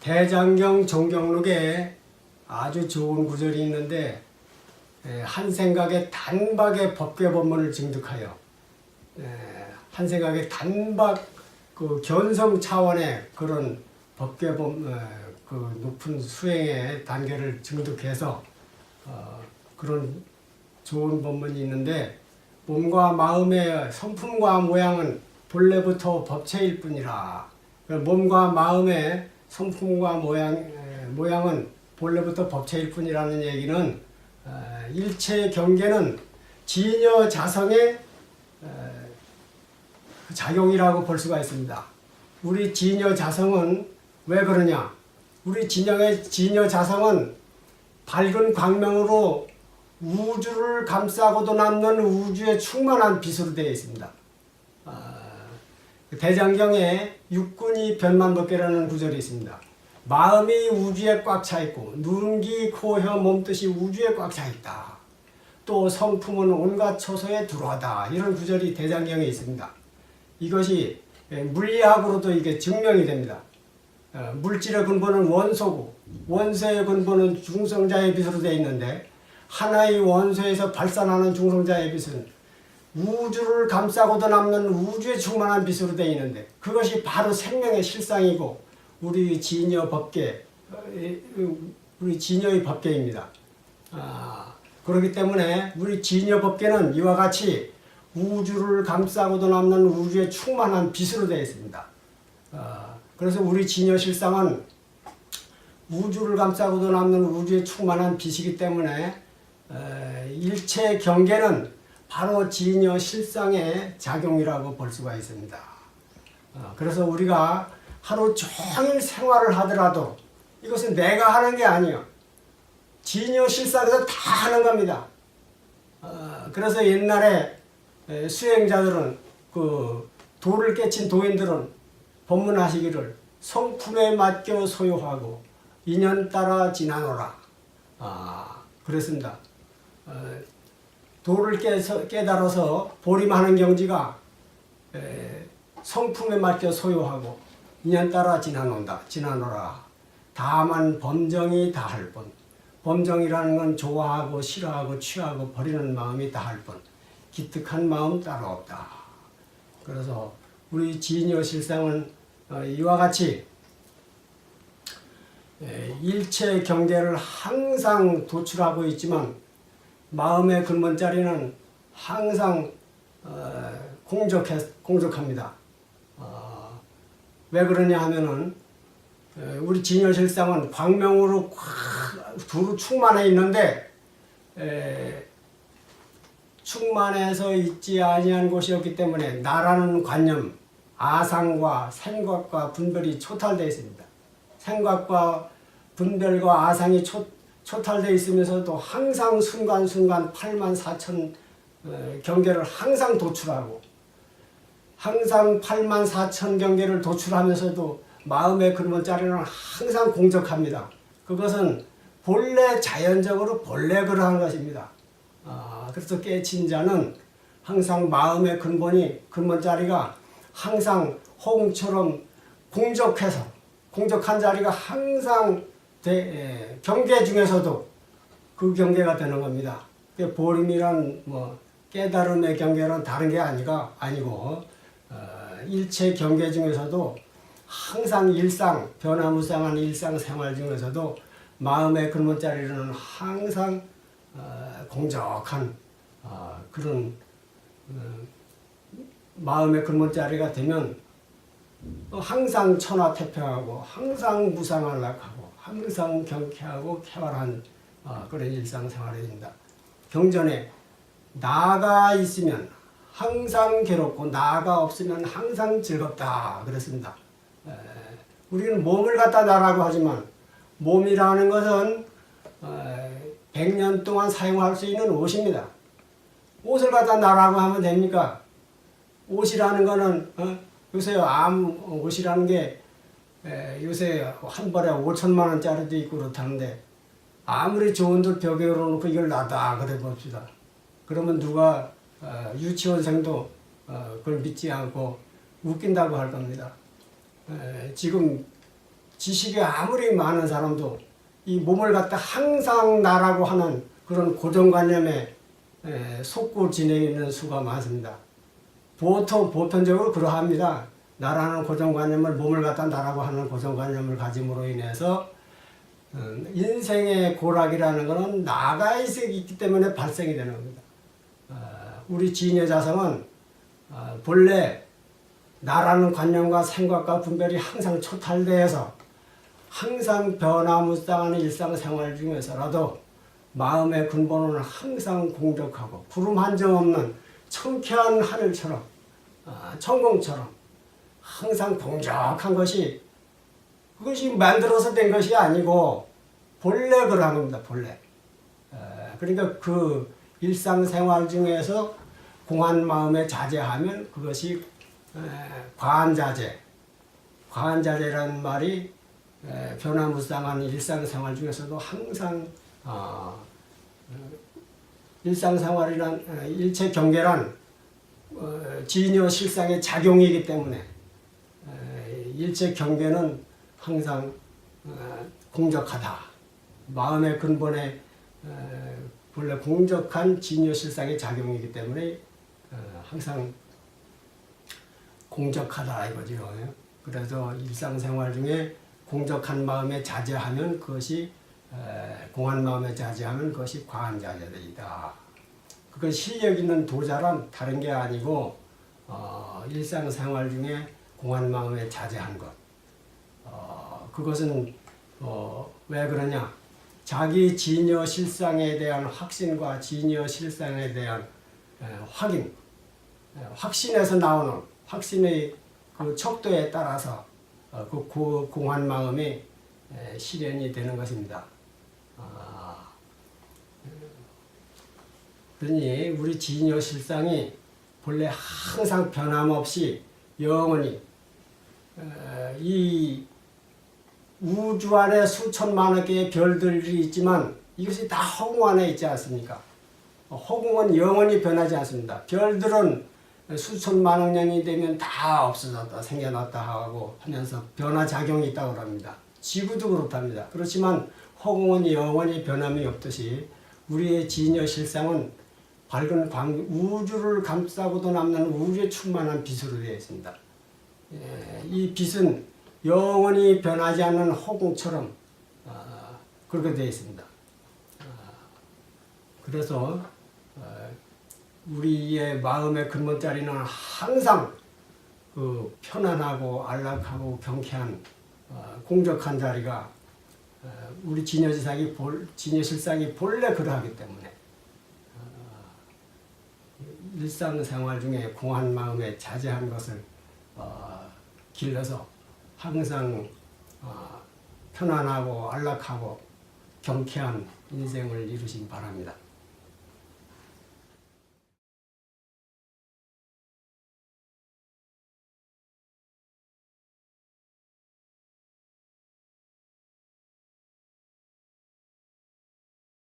대장경 정경록에 아주 좋은 구절이 있는데 에, 한 생각에 단박에 법계 법문을 증득하여 에, 한 생각에 단박 그 견성 차원의 그런 법계 법, 에, 그 높은 수행의 단계를 증득해서 어, 그런 좋은 법문이 있는데 몸과 마음의 성품과 모양은 본래부터 법체일 뿐이라 그 몸과 마음의 성품과 모양, 에, 모양은 본래부터 법체일 뿐이라는 얘기는 어, 일체 경계는 진여 자성의 어, 그 작용이라고 볼 수가 있습니다. 우리 진여 자성은 왜 그러냐? 우리 진영의 진여 자성은 밝은 광명으로 우주를 감싸고도 남는 우주의 충만한 빛으로 되어 있습니다. 아, 대장경에 육군이 변만법계라는 구절이 있습니다. 마음이 우주에 꽉 차 있고 눈기, 코, 혀, 몸뜻이 우주에 꽉 차 있다. 또 성품은 온갖 초소에 들어하다. 이런 구절이 대장경에 있습니다. 이것이 물리학으로도 이게 증명이 됩니다. 어, 물질의 근본은 원소고 원소의 근본은 중성자의 빛으로 되어 있는데 하나의 원소에서 발산하는 중성자의 빛은 우주를 감싸고도 남는 우주의 충만한 빛으로 되어 있는데 그것이 바로 생명의 실상이고 우리 진여 법계 우리 진여의 법계입니다. 아, 그렇기 때문에 우리 진여 법계는 이와 같이 우주를 감싸고도 남는 우주의 충만한 빛으로 되어 있습니다. 아, 그래서 우리 진여 실상은 우주를 감싸고도 남는 우주의 충만한 빛이기 때문에 에, 일체 경계는 바로 진여 실상의 작용이라고 볼 수가 있습니다. 어, 그래서 우리가 하루 종일 생활을 하더라도 이것은 내가 하는 게 아니요. 진여 실상에서 다 하는 겁니다. 어, 그래서 옛날에 에, 수행자들은 그 도를 깨친 도인들은 법문하시기를 성품에 맡겨 소유하고 인연 따라 지나노라. 아, 그랬습니다. 어, 도를 깨서, 깨달아서 보림하는 경지가 에, 성품에 맡겨 소유하고 인연 따라 지나논다. 지나노라. 다만 범정이 다 할 뿐. 범정이라는 건 좋아하고 싫어하고 취하고 버리는 마음이 다 할 뿐. 기특한 마음 따로 없다. 그래서 우리 진여 실상은 어, 이와 같이 에, 일체 경계를 항상 도출하고 있지만 마음의 근본 자리는 항상 어, 공적해, 공적합니다. 어, 왜 그러냐 하면은 에, 우리 진여실상은 광명으로 꽉 두루 충만해 있는데 에, 충만해서 있지 아니한 곳이었기 때문에 나라는 관념, 아상과 생각과 분별이 초탈되어 있습니다. 생각과 분별과 아상이 초, 초탈되어 있으면서도 항상 순간순간 8만 4천 어, 경계를 항상 도출하고 항상 8만 4천 경계를 도출하면서도 마음의 근본 자리는 항상 공적합니다. 그것은 본래 자연적으로 본래 그러한 것입니다. 아, 그래서 깨친 자는 항상 마음의 근본이 근본 자리가 항상 호응처럼 공적해서 공적한 자리가 항상 대, 에, 경계 중에서도 그 경계가 되는 겁니다. 그 보림이란 뭐 깨달음의 경계는 다른 게 아니가 아니고 어, 일체 경계 중에서도 항상 일상 변화무쌍한 일상 생활 중에서도 마음의 근본 자리는 항상 어, 공적한 어, 그런 어, 마음의 근본 자리가 되면 어, 항상 천하태평하고 항상 무상안락하고 항상 경쾌하고 쾌활한 어, 그런 일상생활이 됩니다. 경전에 나가 있으면 항상 괴롭고 나가 없으면 항상 즐겁다 그랬습니다. 에, 우리는 몸을 갖다 나라고 하지만 몸이라는 것은 어, 100년 동안 사용할 수 있는 옷입니다. 옷을 갖다 나라고 하면 됩니까? 옷이라는 거는 어? 요새 암 옷이라는 게 에, 요새 한 벌에 5천만 원짜리도 있고 그렇다는데 아무리 좋은들 벽에 걸어놓고 이걸 놔다 그래 봅시다. 그러면 누가 어, 유치원생도 어, 그걸 믿지 않고 웃긴다고 할 겁니다. 에, 지금 지식이 아무리 많은 사람도 이 몸을 갖다 항상 나라고 하는 그런 고정관념에 에, 속고 지내는 수가 많습니다. 보통 보편적으로 그러합니다. 나라는 고정관념을 몸을 갖다 나라고 하는 고정관념을 가짐으로 인해서 음, 인생의 고락이라는 것은 나가 있기 때문에 발생이 되는 겁니다. 아, 우리 진여 자성은 아, 본래 나라는 관념과 생각과 분별이 항상 초탈되어서 항상 변화무쌍한 일상생활 중에서라도 마음의 근본은 항상 공적하고 구름 한 점 없는 청쾌한 하늘처럼 아, 천공처럼 항상 공적한 것이 그것이 만들어서 된 것이 아니고 본래 그러한 겁니다. 본래. 에, 그러니까 그 일상생활 중에서 공한 마음에 자제하면 그것이 에, 과한 자제. 과한 자제라는 말이 에, 변화무쌍한 일상생활 중에서도 항상 어, 어, 일상생활이란 어, 일체 경계란 어, 진여 실상의 작용이기 때문에 에, 일체 경계는 항상 어, 공적하다. 마음의 근본에 에, 본래 공적한 진여 실상의 작용이기 때문에 어, 항상 공적하다 이거죠. 그래서 일상생활 중에 공적한 마음에 자제하면 그것이 에, 공한 마음에 자제하면 그것이 과한 자제이다. 그건 실력 있는 도자란 다른 게 아니고 어, 일상생활 중에 공한 마음에 자제한 것. 어, 그것은 어, 왜 그러냐? 자기 진여 실상에 대한 확신과 진여 실상에 대한 에, 확인, 에, 확신에서 나오는 확신의 그 척도에 따라서 어, 그 고- 공한 마음이 에, 실현이 되는 것입니다. 아, 그러니 우리 진여 실상이 본래 항상 변함없이 영원히 에, 이 우주 안에 수천만여 개의 별들이 있지만 이것이 다 허공 안에 있지 않습니까? 어, 허공은 영원히 변하지 않습니다. 별들은 수천만억 년이 되면 다 없어졌다 생겨났다 하고 하면서 변화 작용이 있다고 합니다. 지구도 그렇답니다. 그렇지만 허공은 영원히 변함이 없듯이 우리의 진여 실상은 밝은 광 우주를 감싸고도 남는 우주에 충만한 빛으로 되어 있습니다. 예, 이 빛은 영원히 변하지 않는 허공처럼 아, 그렇게 되어 있습니다. 아, 그래서 어, 우리의 마음의 근본 자리는 항상 그 편안하고 안락하고 경쾌한 어, 공적한 자리가 어, 우리 진여실상이 볼 진여실상이 본래 그러하기 때문에 어, 일상생활 중에 공한 마음에 자제한 것을 어, 길러서 항상 어, 편안하고 안락하고 경쾌한 인생을 이루시기 바랍니다.